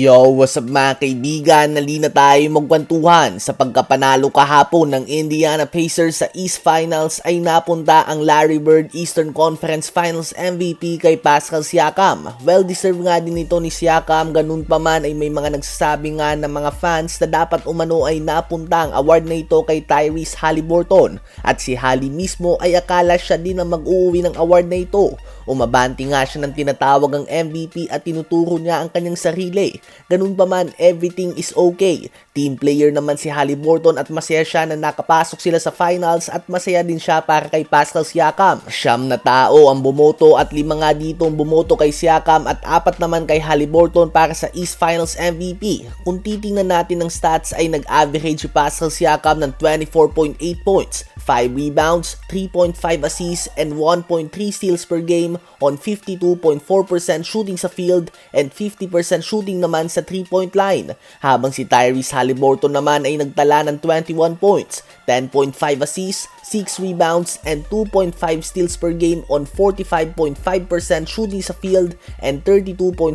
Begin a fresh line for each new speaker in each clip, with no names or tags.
Yo, what's up mga kaibigan? Nali na tayo magkwentuhan. Sa pagkapanalo kahapon ng Indiana Pacers sa East Finals ay napunta ang Larry Bird Eastern Conference Finals MVP kay Pascal Siakam. Well-deserved nga din ito ni Siakam, ganun pa man ay may mga nagsasabi nga ng mga fans na dapat umano ay napunta ang award na ito kay Tyrese Halliburton. At si Hallie mismo ay akala siya din ang mag-uuwi ng award na ito. Umabanti nga siya ng tinatawag ang MVP at tinuturo niya ang kanyang sarili. Ganun pa man, everything is okay. Team player naman si Halliburton at masaya siya na nakapasok sila sa finals at masaya din siya para kay Pascal Siakam. Siyam na tao ang bumoto at lima nga dito ang bumoto kay Siakam at apat naman kay Halliburton para sa East Finals MVP. Kung titingnan natin ng stats ay nag-average si Pascal Siakam ng 24.8 points, 5 rebounds, 3.5 assists, and 1.3 steals per game on 52.4% shooting sa field and 50% shooting naman sa 3-point line. Habang si Tyrese Halliburton naman ay nagtala ng 21 points, 10.5 assists, 6 rebounds, and 2.5 steals per game on 45.5% shooting sa field and 32.7%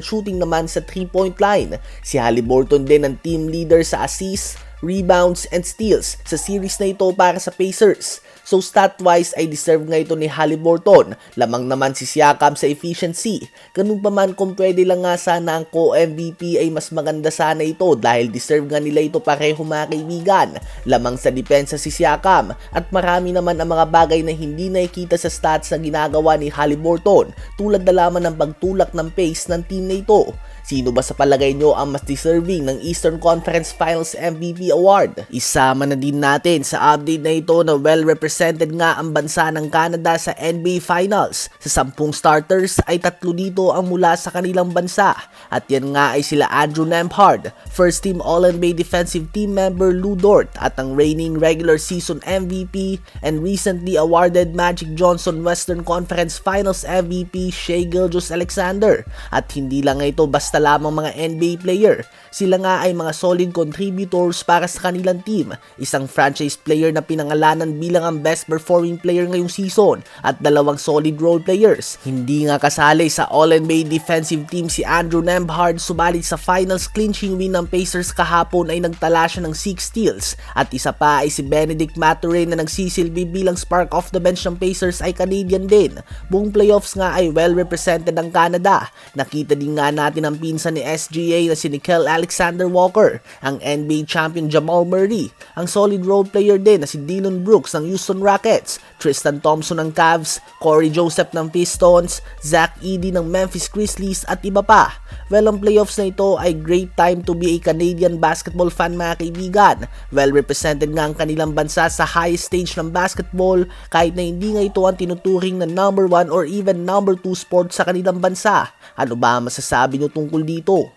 shooting naman sa 3-point line. Si Halliburton din ang team leader sa assists, rebounds, and steals sa series na ito para sa Pacers. So stat-wise ay deserve nga ito ni Halliburton. Lamang naman si Siakam sa efficiency. Ganun pa man kung pwede lang nga sana ang co-MVP ay mas maganda sana ito dahil deserve nga nila ito pareho mga kaibigan. Lamang sa depensa si Siakam at marami naman ang mga bagay na hindi nakikita sa stats na ginagawa ni Halliburton tulad na lamang ng pagtulak ng pace ng team na ito. Sino ba sa palagay nyo ang mas deserving ng Eastern Conference Finals MVP Award? Isama na din natin sa update na ito na well-represented nga ang bansa ng Canada sa NBA Finals. Sa sampung starters ay tatlo dito ang mula sa kanilang bansa. At yan nga ay sila Andrew Nembhard, First Team All-NBA Defensive Team member Lou Dort at ang reigning regular season MVP and recently awarded Magic Johnson Western Conference Finals MVP Shea Gilgeous-Alexander. At hindi lang ito basta lamang mga NBA player. Sila nga ay mga solid contributors para sa kanilang team. Isang franchise player na pinangalanan bilang ang best performing player ngayong season at dalawang solid role players. Hindi nga kasali sa All-NBA defensive team si Andrew Nembhard subalit sa finals clinching win ng Pacers kahapon ay nagtala siya ng 6 steals at isa pa ay si Benedict Mathurin na nagsisilbi bilang spark off the bench ng Pacers ay Canadian din. Buong playoffs nga ay well represented ang Canada. Nakita din nga natin ang pinsan ni SGA na si Nickel Alexander Walker, ang NBA champion Jamal Murray, ang solid role player din na si Dylan Brooks ng Houston Rockets, Tristan Thompson ng Cavs, Corey Joseph ng Pistons, Zach Edey ng Memphis Grizzlies at iba pa. Well, ang playoffs na ito ay great time to be a Canadian basketball fan mga kaibigan. Well represented nga ang kanilang bansa sa highest stage ng basketball kahit na hindi nga ito ang tinuturing na number 1 or even number 2 sport sa kanilang bansa. Ano ba masasabi nyo tungkol dito?